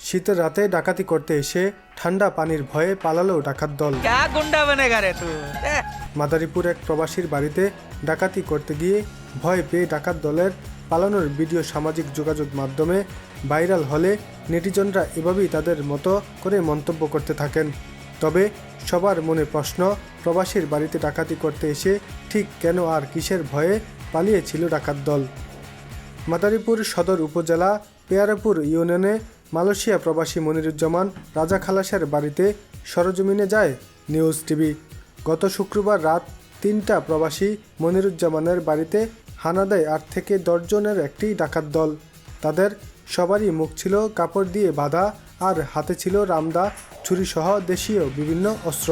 শীতের রাতে ডাকাতি করতে এসে ঠান্ডা পানির ভয়ে পালালো ডাকাত দল। মাদারীপুর এক প্রবাসীর বাড়িতে ডাকাতি করতে গিয়ে ভয় পেয়ে ডাকাত দলের পালানোর ভিডিও সামাজিক যোগাযোগ মাধ্যমে ভাইরাল হলে নেটিজনরা এভাবেই তাদের মতো করে মন্তব্য করতে থাকেন। তবে সবার মনে প্রশ্ন প্রবাসীর বাড়িতে ডাকাতি করতে এসে ঠিক কেন আর কিসের ভয়ে পালিয়েছিল ডাকাত দল? মাদারীপুর সদর উপজেলা পেয়ারাপুর ইউনিয়নে মালয়েশিয়া প্রবাসী মনিরুজ্জামান রাজা খালাসের বাড়িতে সরজমিনে যায় নিউজ টিভি। গত শুক্রবার রাত তিনটা প্রবাসী মনিরুজ্জামানের বাড়িতে হানা দেয় আট থেকে দশজনের একটি ডাকাত দল। তাদের সবারই মুখ ছিল কাপড় দিয়ে বাঁধা আর হাতে ছিল রামদা, ছুরিসহ দেশীয় বিভিন্ন অস্ত্র।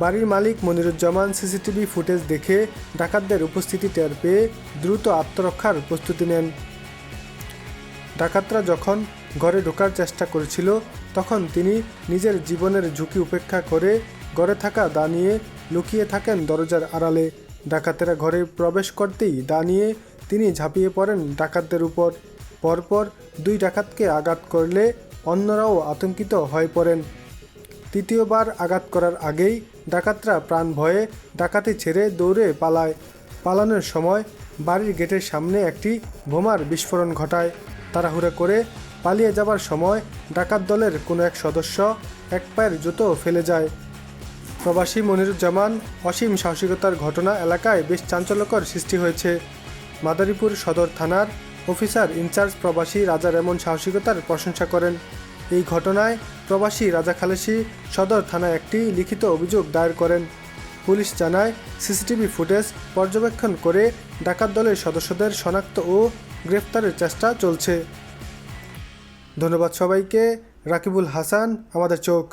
বাড়ির মালিক মনিরুজ্জামান সিসিটিভি ফুটেজ দেখে ডাকাতদের উপস্থিতি টের পেয়ে দ্রুত আত্মরক্ষার প্রস্তুতি নেন। ডাকাতরা যখন ঘরে ঢোকার চেষ্টা করেছিল, তখন তিনি নিজের জীবনের ঝুঁকি উপেক্ষা করে ঘরে থাকা দা নিয়ে লুকিয়ে থাকেন দরজার আড়ালে। ডাকাতেরা ঘরে প্রবেশ করতেই দা নিয়ে তিনি ঝাঁপিয়ে পড়েন ডাকাতদের উপর। পরপর দুই ডাকাতকে আঘাত করলে অন্যরাও আতঙ্কিত হয়ে পড়েন। তৃতীয়বার আঘাত করার আগেই ডাকাতরা প্রাণ ভয়ে ডাকাতি ছেড়ে দৌড়ে পালায়। পালানোর সময় বাড়ির গেটের সামনে একটি বোমার বিস্ফোরণ ঘটায়। তাড়াহুড়া করে পালিয়ে যাবার সময় ডাকাত দলের কোনো এক সদস্য এক পায়ের জুতো ফেলে যায়। প্রবাসী মনিরুজ্জামান অসীম সাহসিকতার ঘটনা এলাকায় বেশ চাঞ্চল্যকর সৃষ্টি হয়েছে। মাদারীপুর সদর থানার অফিসার ইনচার্জ প্রবাসী রাজার এমন সাহসিকতার প্রশংসা করেন। এই ঘটনায় প্রবাসী রাজা খালেসি সদর থানায় একটি লিখিত অভিযোগ দায়ের করেন। পুলিশ জানায়, সিসিটিভি ফুটেজ পর্যবেক্ষণ করে ডাকাত দলের সদস্যদের শনাক্ত ও গ্রেফতারের চেষ্টা চলছে। ধন্যবাদ সবাইকে। রাকিবুল হাসান, আমাদের চোখ।